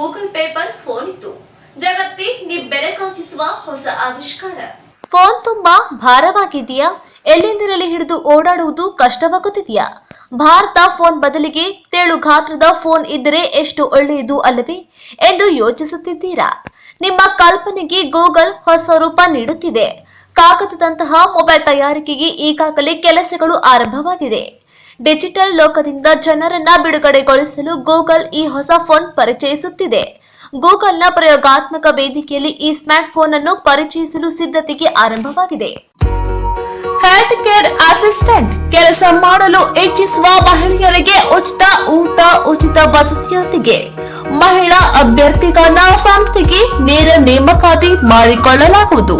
Google paper phone ಇತ್ತು. ಜಗತ್ತೇ ಬೆರಕಾಕಿಸುವ ಹೊಸ ಆವಿಷ್ಕಾರ. ಫೋನ್ ತುಂಬಾ ಭಾರವಾಗಿದೆಯಾ? ಎಲ್ಲೆಂದರಲ್ಲಿ ಹಿಡಿದು ಓಡಾಡುವುದು ಕಷ್ಟವಾಗುತ್ತಿದೆಯಾ? ಭಾರತ ಫೋನ್ ಬದಲಿಗೆ ತೆಳು ಗಾತ್ರದ ಫೋನ್ ಇದ್ದರೆ ಎಷ್ಟು ಒಳ್ಳೆಯದು ಅಲ್ಲವೇ? ಎಂದು ಯೋಚಿಸುತ್ತಿದ್ದೀರಾ? ನಿಮ್ಮ ಕಲ್ಪನೆಗೆ ಗೂಗಲ್ ಹೊಸ ರೂಪ ನೀಡುತ್ತಿದೆ. ಕಾಗದದಂತಹ ಮೊಬೈಲ್ ತಯಾರಿಕೆಗೆ ಈಗಾಗಲೇ ಕೆಲಸಗಳು ಆರಂಭವಾಗಿದೆ. ಡಿಜಿಟಲ್ ಲೋಕದಿಂದ ಜನರನ್ನ ಬಿಡುಗಡೆಗೊಳಿಸಲು ಗೂಗಲ್ ಈ ಹೊಸ ಫೋನ್ ಪರಿಚಯಿಸುತ್ತಿದೆ. ಗೂಗಲ್ನ ಪ್ರಯೋಗಾತ್ಮಕ ವೇದಿಕೆಯಲ್ಲಿ ಈ ಸ್ಮಾರ್ಟ್ ಫೋನ್ ಅನ್ನು ಪರಿಚಯಿಸಲು ಸಿದ್ಧತೆಗೆ ಆರಂಭವಾಗಿದೆ. ಹೆಲ್ತ್ ಕೇರ್ ಅಸಿಸ್ಟೆಂಟ್ ಕೆಲಸ ಮಾಡಲು ಇಚ್ಛಿಸುವ ಮಹಿಳೆಯರಿಗೆ ಉಚಿತ ಊಟ, ಉಚಿತ ವಸತಿಯೊಂದಿಗೆ. ಮಹಿಳಾ ಅಭ್ಯರ್ಥಿಗಳನ್ನ ಸಂಸ್ಥೆಗೆ ನೇರ ನೇಮಕಾತಿ ಮಾಡಿಕೊಳ್ಳಲಾಗುವುದು.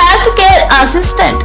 ಹೆಲ್ತ್ ಕೇರ್ ಅಸಿಸ್ಟೆಂಟ್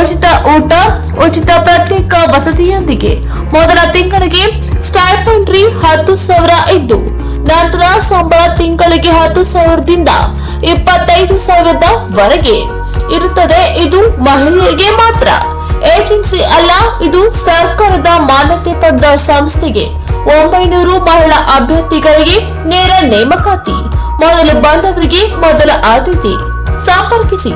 ಉಚಿತ ಊಟ, ಉಚಿತ ಪ್ರತ್ಯೇಕ ವಸತಿಯೊಂದಿಗೆ ಮೊದಲ ತಿಂಗಳಿಗೆ ಸ್ಟೈಪಂಡ್ರಿ ಹತ್ತು ಸಾವಿರ ಇದ್ದು, ನಂತರ ಸಂಬಳ ತಿಂಗಳಿಗೆ ಹತ್ತು ಸಾವಿರದಿಂದ ಇಪ್ಪತ್ತೈದು ಸಾವಿರದ ವರೆಗೆ ಇರುತ್ತದೆ. ಇದು ಮಹಿಳೆಯರಿಗೆ ಮಾತ್ರ. ಏಜೆನ್ಸಿ ಅಲ್ಲ, ಇದು ಸರ್ಕಾರದ ಮಾನ್ಯತೆ ಪಡೆದ ಸಂಸ್ಥೆಗೆ ಒಂಬೈನೂರು ಮಹಿಳಾ ಅಭ್ಯರ್ಥಿಗಳಿಗೆ ನೇರ ನೇಮಕಾತಿ. ಮೊದಲು ಬಂದವರಿಗೆ ಮೊದಲ ಆದ್ಯತೆ. ಸಂಪರ್ಕಿಸಿ.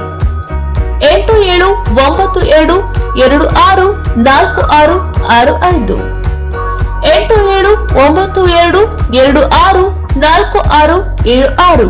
ಎಂಟು ಏಳು ಒಂಬತ್ತು ಎರಡು ಎರಡು ಆರು ನಾಲ್ಕು ಆರು ಆರು ಐದು. ಎಂಟು ಏಳು ಒಂಬತ್ತು ಎರಡು ಎರಡು ಆರು ನಾಲ್ಕು ಆರು ಏಳು ಆರು.